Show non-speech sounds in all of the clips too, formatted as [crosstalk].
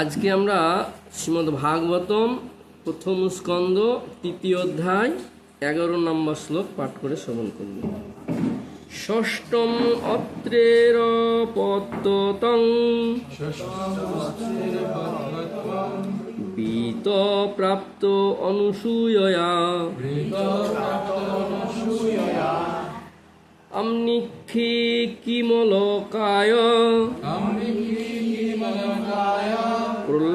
আজকে আমরা শ্রীমদ্ ভাগবতম প্রথম স্কন্দ তৃতীয় অধ্যায়, এগারো নম্বর শ্লোক পাঠ করে শ্রবণ করব। ষষ্ঠম অত্রের পত্ততং। বীত প্রাপ্ত অনুসূয়য়া। আমনিক্ষি কিমলকায়।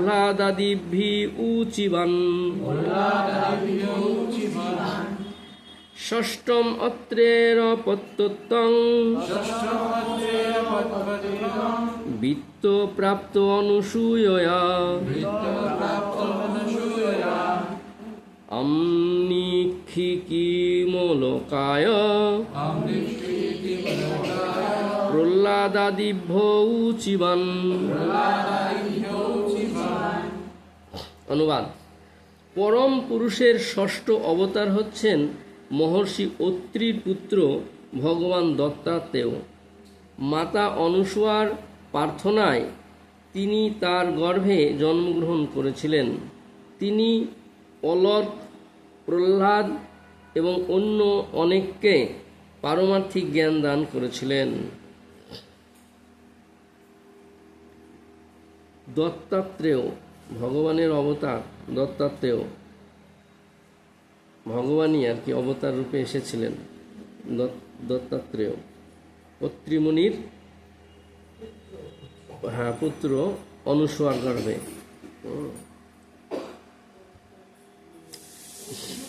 প্রহ্লাদাদিভি উচিবান। ষষ্ঠম অত্রের পত্তং বিত্ত প্রাপ্ত অনুসূয়য়া। আমনিক্ষি প্রহ্লাদাদিভ্য উচিবান। অনুবাদ। পরম পুরুষের ষষ্ঠ অবতার হচ্ছেন মহর্ষি অত্রির পুত্র ভগবান দত্তাত্রেয়। মাতা অনুসুয়ার প্রার্থনায় তিনি তার গর্ভে জন্মগ্রহণ করেছিলেন। তিনি অলক, প্রহ্লাদ এবং অন্য অনেককে পারমার্থিক জ্ঞান দান করেছিলেন। দত্তাত্রেয় ভগবানের অবতার দত্তাত্রেয়। ভগবানই আর কি অবতার রূপে এসেছিলেন দত্ত- দত্তাত্রেয়। পত্রিমুনির হ্যাঁ পুত্র অনুসুয়ার গর্ভে।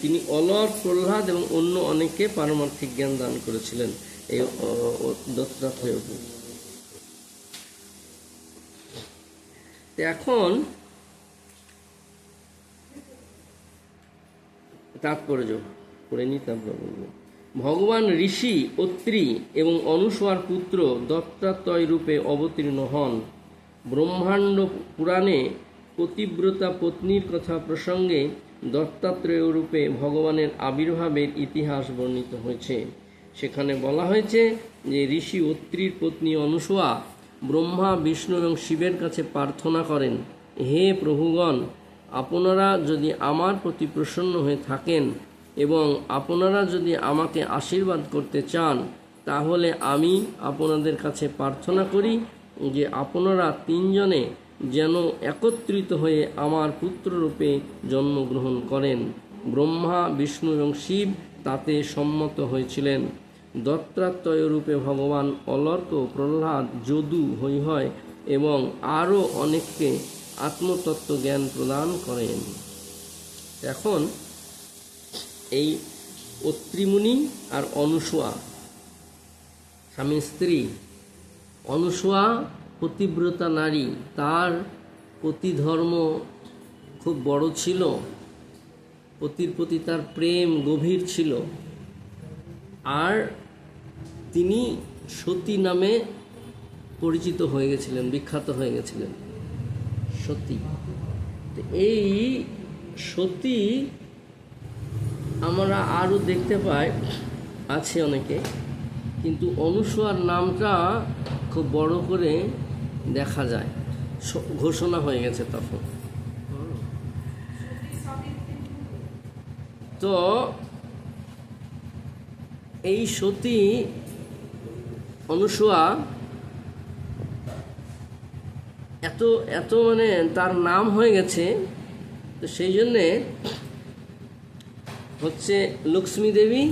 তিনি অলর প্রহ্লাদ এবং অন্য অনেককে পারমার্থিক জ্ঞান দান করেছিলেন এই দত্তাত্রেয়কে। এখন তাৎপর্য করে নি তারপর বলব। ভগবান ঋষি অত্রি এবং অনুসুয়ার পুত্র দত্তাত্রয় রূপে অবতীর্ণ হন। ব্রহ্মাণ্ড পুরাণে পতিব্রতা পত্নীর কথা প্রসঙ্গে দত্তাত্রেয় রূপে ভগবানের আবির্ভাবের ইতিহাস বর্ণিত হয়েছে। সেখানে বলা হয়েছে যে ঋষি অত্রির পত্নী অনুসুয়া ব্রহ্মা, বিষ্ণু এবং শিবের কাছে প্রার্থনা করেন, হে প্রভুগণ আপনারা যদি আমার প্রতি প্রসন্ন হয়ে থাকেন এবং আপনারা যদি আমাকে আশীর্বাদ করতে চান, তাহলে আমি আপনাদের কাছে প্রার্থনা করি যে আপনারা তিনজনে যেন একত্রিত হয়ে আমার পুত্ররূপে জন্মগ্রহণ করেন। ব্রহ্মা, বিষ্ণু এবং শিব তাতে সম্মত হয়েছিলেন। দত্তাত্রয় রূপে ভগবান অলর্ক প্রহ্লাদ যদু হৈহয় এবং আরও অনেককে আত্মতত্ত্ব জ্ঞান প্রদান করেন। এখন এই অত্রিমুনি আর অনুসুয়া, স্বামী স্ত্রী, অনুসুয়া পতিব্রতা নারী, তার পতি ধর্ম খুব বড় ছিল, পতির প্রতি তার প্রেম গভীর ছিল। আর তিনি সতী নামে পরিচিত হয়ে গেছিলেন, বিখ্যাত হয়ে গেছিলেন। সতী তো এই সতী আমরা আরও দেখতে পাই, আছে অনেকে, কিন্তু অনুসুয়ার নামটা খুব বড় করে দেখা যায়। ঘোষণা হয়ে গেছে তখন। তো এই সতী অনুসুয়া এত এত মানে তার নাম হয়ে গেছে, তো সেই জন্যে হচ্ছে লক্ষ্মী দেবী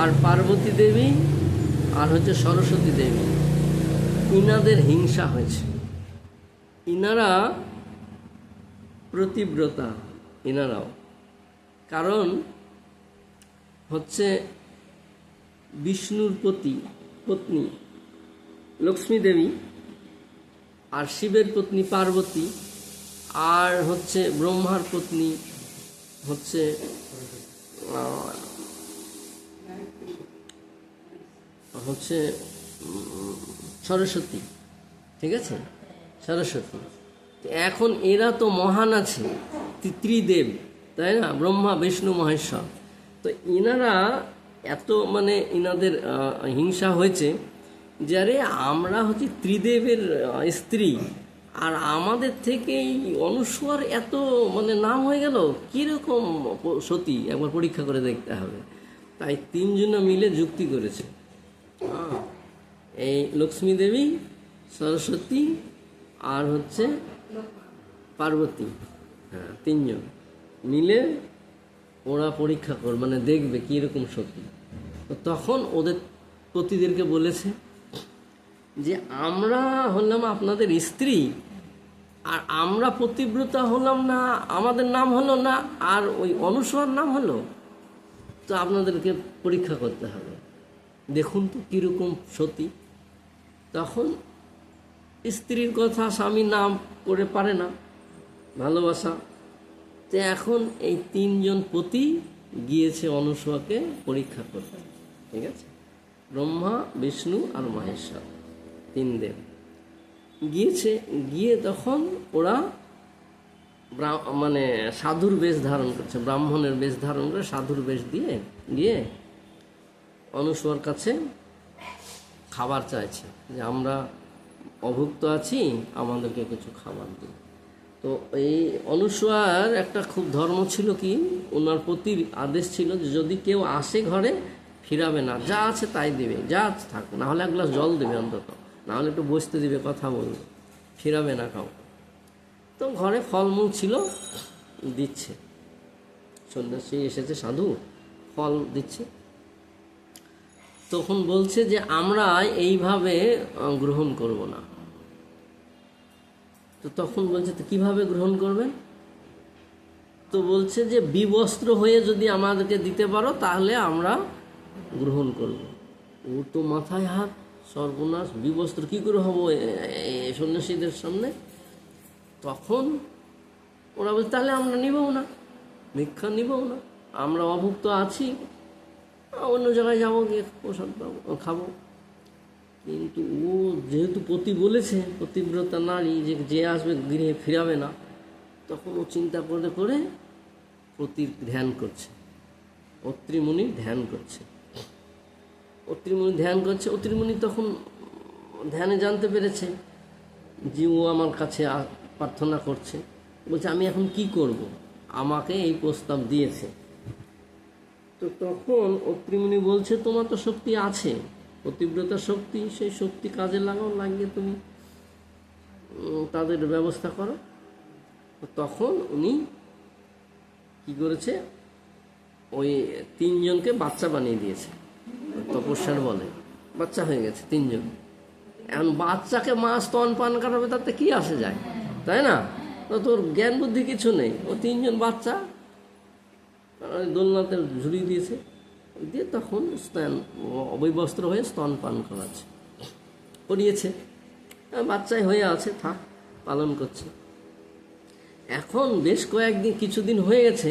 আর পার্বতী দেবী আর হচ্ছে সরস্বতী দেবী। ইনাদের হিংসা হয়েছে। ইনারা প্রতিব্রতা, ইনারাও। কারণ হচ্ছে বিষ্ণুর পতি, পত্নী লক্ষ্মী দেবী আর শিবের পত্নী পার্বতী, আর হচ্ছে ব্রহ্মার পত্নী হচ্ছে হচ্ছে সরস্বতী, ঠিক আছে? সরস্বতী। এখন এরা তো মহান আছে ত্রি- ত্রিদেব তাই না? ব্রহ্মা, বিষ্ণু, মহেশ্বর। তো এনারা এত মানে এনাদের হিংসা হয়েছে যে আরে আমরা হচ্ছে ত্রিদেবের স্ত্রী। আর আমাদের থেকে এই অনুস্বর এত মানে নাম হয়ে গেল, কীরকম সতী? একবার পরীক্ষা করে দেখতে হবে। তাই তিনজনে মিলে যুক্তি করেছে। এই লক্ষ্মী দেবী, সরস্বতী আর হচ্ছে পার্বতী। হ্যাঁ তিনজন মিলে ওরা পরীক্ষা কর মানে দেখবে কীরকম সতী। তখন ওদের পতিদেরকে বলেছে যে আমরা হলাম আপনাদের স্ত্রী, আর আমরা পতিব্রতা হলাম না, আমাদের নাম হলো না, আর ওই অনুসর নাম হলো। তো আপনাদেরকে পরীক্ষা করতে হবে। দেখুন তো কীরকম সতী। তখন স্ত্রীর কথা স্বামী নাম করে পারে না, ভালোবাসা। তো এখন এই তিনজন পতি গিয়েছে অনুসয়াকে পরীক্ষা করতে। ঠিক আছে? ব্রহ্মা, বিষ্ণু আর মহেশ্বর। তিন দেব। গিয়েছে, গিয়ে তখন ওরা মানে সাধুর বেশ ধারণ করছে, ব্রাহ্মণের বেশ ধারণ করে সাধুর বেশ দিয়ে গিয়ে অনুসর কাছে খাবার চাইছে যে আমরা অভুক্ত আছি, আমাদেরকে কিছু খাবার দিই তো এই অনুসয়ার একটা খুব ধর্ম ছিল কি ওনার প্রতি আদেশ ছিল যে যদি কেউ আসে ঘরে, ফিরাবে না, যা আছে তাই দেবে, যা আছে থাক না হলে এক গ্লাস জল দেবে অন্তত। না হলে একটু বসতে দিবে, কথা বলবে। ফিরাবে না কাউ তো ঘরে ফলমূল ছিল, দিচ্ছে। সন্ন্যাসী এসেছে, সাধু, ফল দিচ্ছে। তখন বলছে যে, আমরা এইভাবে গ্রহণ করব না। তো তখন বলছে, তো কীভাবে গ্রহণ করবেন? তো বলছে যে, বিবস্ত্র হয়ে যদি আমাদেরকে দিতে পারো, তাহলে আমরা গ্রহণ করব। ও তো মাথায় হাত সর্বনাশ, বিবস্ত্র, কী করে হব সন্ন্যাসীদের সামনে? তখন ওরা বলছে তাহলে আমরা নিবও না, ভিক্ষা নিবও না, আমরা অভুক্ত আছি অন্য জায়গায় যাব, গিয়ে প্রসাদ পাবো, খাব। কিন্তু ও যেহেতু পতি বলেছে, পতিব্রতা নারী, যে যে আসবে গৃহে ফিরাবে না, তখন ও চিন্তা করে করে পতির ধ্যান করছে অত্রিমুনি ধ্যান করছে। অত্রিমুনি ধ্যান করছে। অত্রিমুনি তখন ধ্যানে জানতে পেরেছে যে ও আমার কাছে প্রার্থনা করছে। বলছে, আমি এখন কি করব? আমাকে এই প্রস্তাব দিয়েছে। তো তখন অত্রিমুনি বলছে, তোমার তো শক্তি আছে। পতিব্রতা শক্তি, সেই শক্তি কাজে লাগাও, লাগিয়ে তুমি তাদের ব্যবস্থা করো। তখন উনি কি করেছে? ওই তিনজনকে বাচ্চা বানিয়ে দিয়েছে। তপস্যার বলে। বাচ্চা হয়ে গেছে, তিনজন। এখন বাচ্চাকে মা স্তন পান করাবে তাতে কি আসে যায়? তাই না? তো তোর জ্ঞান বুদ্ধি কিছু নেই। ও তিনজন বাচ্চা দোলনাতে ঝুলিয়ে দিয়েছে। দিয়ে তখন স্তন অবৈবস্ত্র হয়ে স্তন পান করাচ্ছে। করিয়েছে। বাচ্চাই হয়ে আছে, থাক, পালন করছে। এখন বেশ কয়েকদিন, কিছুদিন হয়ে গেছে,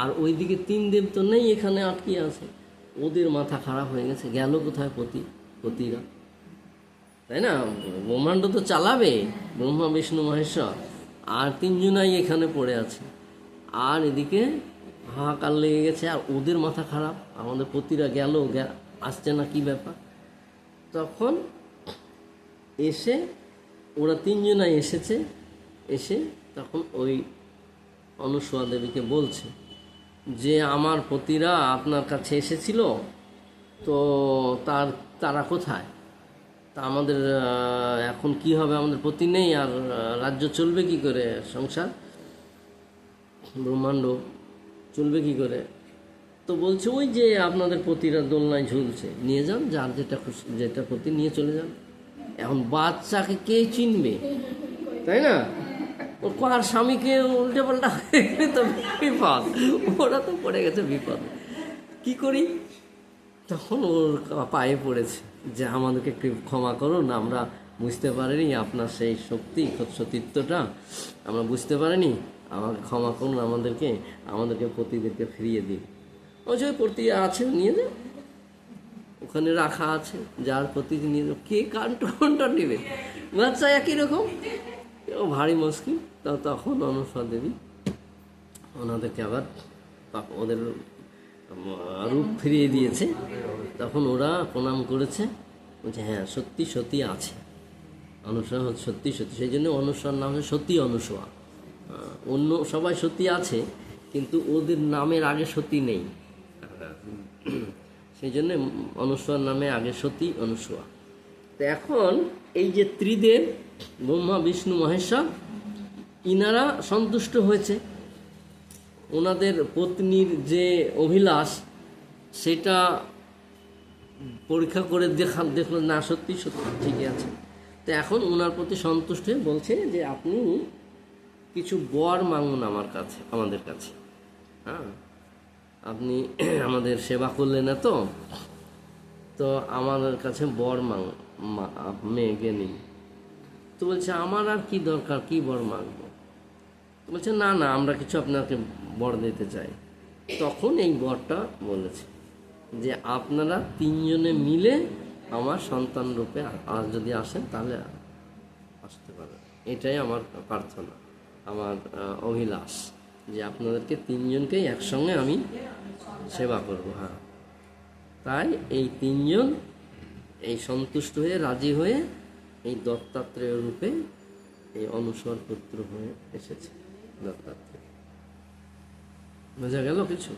আর ওইদিকে তিন দেব তো নেই এখানে আটকে আছে। ওদের মাথা খারাপ হয়ে গেছে, গেল কোথায় পতি, পতিরা? তাই না? ব্রহ্মাণ্ড তো চালাবে, ব্রহ্মা, বিষ্ণু, মহেশ্বর। আর তিনজনাই এখানে পড়ে আছে। আর এদিকে হাহাকার লেগে গেছে, আর ওদের মাথা খারাপ। আমাদের পতিরা গেল আসছে না, কি ব্যাপার? তখন এসে, ওরা তিনজনাই এসেছে, এসে তখন ওই অনুসুয়া দেবীকে বলছে যে আমার পতিরা আপনার কাছে এসেছিল, তো তার, তারা কোথায়? তা আমাদের এখন কি হবে? আমাদের পতি নেই আর রাজ্য চলবে কি করে সংসার? ব্রহ্মাণ্ড চলবে কি করে? তো বলছে, ওই যে আপনাদের পতিরা দোলনায় ঝুলছে, নিয়ে যান, যার যেটা খুশি, যেটা পতি নিয়ে চলে যান। এখন বাচ্চাকে কে চিনবে? তাই না? কার স্বামীকে উল্টে পাল্টা হয়ে গেলে তো বিপদ। ওরা তো পড়ে গেছে বিপদ। কি করি? তখন ওর পায়ে পড়েছে যে আমাদেরকে একটু ক্ষমা করুন আমরা বুঝতে পারিনি আপনার সেই শক্তি সতীত্বটা। আমরা বুঝতে পারিনি আমাকে ক্ষমা করুন আমাদেরকে আমাদেরকে পতিদেরকে ফিরিয়ে দিন। ওই যে প্রতি আছে নিয়ে যাও। ওখানে রাখা আছে যার প্রতি নিয়ে কে কান্টনটা নেবে? বাচ্চা একই রকম? ও ভারী মুশকিল। তা তখন অনুসা দেবী ওনাদেরকে আবার ওদের রূপ ফিরিয়ে দিয়েছে। তখন ওরা প্রণাম করেছে, বলছে হ্যাঁ সত্যি সত্যি আছে। হচ্ছে সত্যি সত্যি। সেই জন্য অনুসয়ার নাম হচ্ছে সত্যি অনুসয়া অন্য সবাই সত্যি আছে, কিন্তু ওদের নামের আগে সত্যি নেই। সেই জন্য অনুসয়ার নামে আগে সতী অনুসয়া তো এখন এই যে ত্রিদেব, ব্রহ্মা, বিষ্ণু, মহেশ্বর ইনারা সন্তুষ্ট হয়েছে। ওনাদের পত্নীর যে অভিলাষ, সেটা পরীক্ষা করে দেখা দেখল না, সত্যি সত্যি, ঠিকই আছে। তো এখন ওনার প্রতি সন্তুষ্ট হয়ে বলছে যে, আপনি কিছু বর মাঙুন আমার কাছে, আমাদের কাছে। হ্যাঁ? আপনি [clears throat] আমাদের সেবা করলেন না তো তো আমাদের কাছে বর মাং মেয়েকে নিন? তো বলছে, আমার আর কি দরকার? কি বর মাগবো? বলছে, না না, আমরা কিছু আপনাকে বর দিতে চাই। তখন এই বরটা বলেছে যে, আপনারা তিনজনে মিলে আমার সন্তান রূপে আর যদি আসেন, তাহলে আসতে পারেন। এটাই আমার প্রার্থনা, আমার অভিলাষ যে, আপনাদেরকে তিনজনকেই একসঙ্গে আমি সেবা করব। হ্যাঁ। তাই এই তিনজন এই সন্তুষ্ট হয়ে, রাজি হয়ে এই দত্তাত্রেয় রূপে এই অনুসর পুত্র হয়ে এসেছে। দত্তাত্রেয় বোঝা গেল কিছু